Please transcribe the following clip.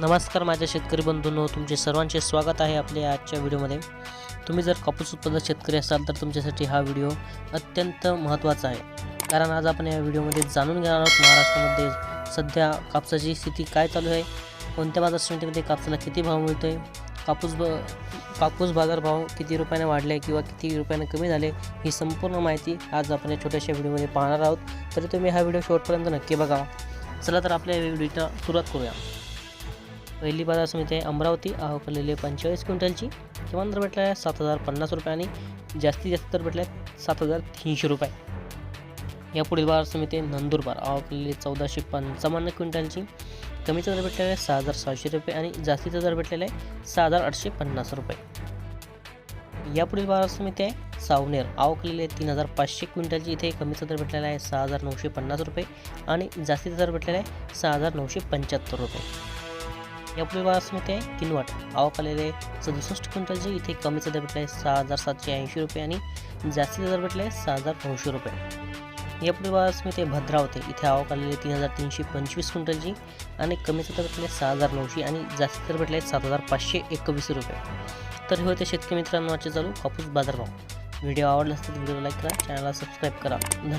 नमस्कार माझ्या शेतकरी बंधूंनो तुमचे सर्वांचे स्वागत आहे आपल्या आजच्या व्हिडिओमध्ये. तुम्ही जर कापूस उत्पादक शेतकरी असाल तर तुमच्यासाठी हा व्हिडिओ अत्यंत महत्त्वाचा आहे. कारण आज आपण या व्हिडिओमध्ये जाणून घेणार आहोत महाराष्ट्रामध्ये सध्या कापसाची स्थिती काय चालू आहे कोणत्या बाजार समितीमध्ये कापसाला किती भाव मिळतो आहे कापूस ब कापूस बाजारभाव किती रुपयाने वाढले किंवा किती रुपयाने कमी झाले ही संपूर्ण माहिती आज आपण या छोट्याशा व्हिडिओमध्ये पाहणार आहोत. तरी तुम्ही हा व्हिडिओ शेवटपर्यंत नक्की बघा. चला तर आपल्या व्हिडिओला सुरुवात करूया. पहिली बाजार समिती आहे अमरावती आवकलेले पंचेचाळीस क्विंटलची. किमान दर भेटला आहे सात हजार पन्नास रुपये आणि जास्तीत जास्त दर भेटले आहे सात हजार तीनशे रुपये. या पुढील बाजार समिती आहे नंदुरबार आवकलेले चौदाशे पंचावन्न क्विंटलची. कमीचा दर भेटलेला आहे सहा हजार सहाशे रुपये आणि जास्तीचा दर भेटलेला आहे सहा हजार आठशे पन्नास रुपये. या पुढील बाजार समिती आहे सावनेर आवकलेले तीन हजार पाचशे क्विंटलची. इथे कमीचा दर भेटलेला आहे सहा हजार नऊशे पन्नास रुपये आणि जास्तीचा दर भेटलेला आहे सहा हजार नऊशे पंच्याहत्तर रुपये. यापुढे बाजार समिती आहे किनवट आवक आलेले सदुसष्ट क्विंटलचे इथे कमीचा दर भेटला आहे सहा हजार सातशे ऐंशी रुपये आणि जास्तीचा दर भेटला आहे सहा हजार नऊशे रुपये. यापुढे बाजार समिती आहे भद्रावती इथे आवक आलेले तीन हजार तीनशे पंचवीस क्विंटलची आणि कमीचा दर भेटले सहा हजार नऊशे आणि जास्तीचा दर भेटला आहे सात हजार पाचशे एकवीस रुपये. तर हे होते शेतकरी मित्रांनो आजचे चालू कापूस बाजारभाव. व्हिडिओ आवडला असेल तर व्हिडिओला लाईक करा चॅनलला सबस्क्राईब करा. धन्यवाद.